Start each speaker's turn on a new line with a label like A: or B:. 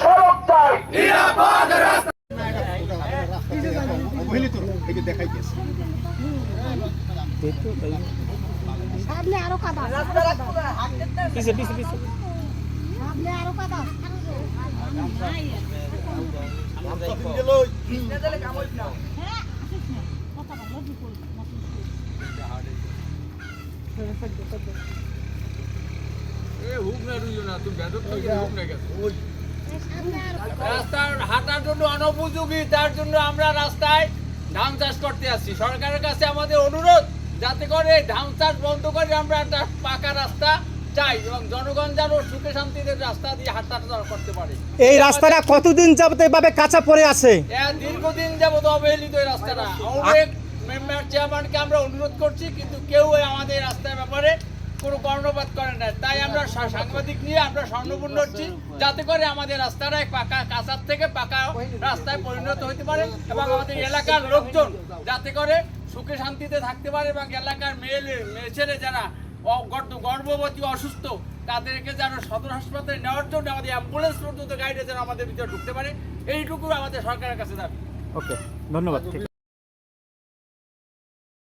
A: সড়ক চাই
B: সামনে আরও কাদা
C: পিছে পিছে পিছে
B: সামনে আরও কাদা হ্যাঁ, আসিস না। কথা বল, লজ্জা করিস না, আসিস না। এই সামনে আরও
D: রাস্তার হাঁটার জন্য অনুপযোগী তার জন্য আমরা রাস্তায় ধান চাষ করতে আসছি। সরকারের কাছে আমাদের অনুরোধ যাতে করে ধান চাষ বন্ধ করে আমরা একটা পাকা রাস্তা চাই এবং জনগণ যেন সুখে শান্তিতে রাস্তা দিয়ে হাঁটা করতে পারে।
C: এই রাস্তাটা কতদিন যাবত এভাবে কাঁচা পড়ে আছে?
D: দীর্ঘদিন যাবত অবহেলিত এই রাস্তাটা। অনেক মেম্বার চেয়ারম্যানকে আমরা অনুরোধ করছি, কিন্তু কেউ আমাদের রাস্তার ব্যাপারে কোনো কর্ণপাত করে না। তাই আমরা সাংবাদিক নিয়ে আমরা স্বর্ণপূর্ণ হচ্ছি যাতে করে আমাদের রাস্তাটা পাকা কাঁচার থেকে পাকা রাস্তায় পরিণত হতে পারে এবং আমাদের এলাকার লোকজন যাতে করে সুখে শান্তিতে থাকতে পারে এবং এলাকার মেয়ে মেয়ে ছেলে যারা গর্ভবতী অসুস্থ, তাদেরকে যেন সদর হাসপাতালে নেওয়ার জন্য আমাদের অ্যাম্বুলেন্স পর্যন্ত গাড়িটা যেন আমাদের ভিতরে ঢুকতে পারে। এইটুকু আমাদের সরকারের কাছে দাবি।
C: ওকে, ধন্যবাদ।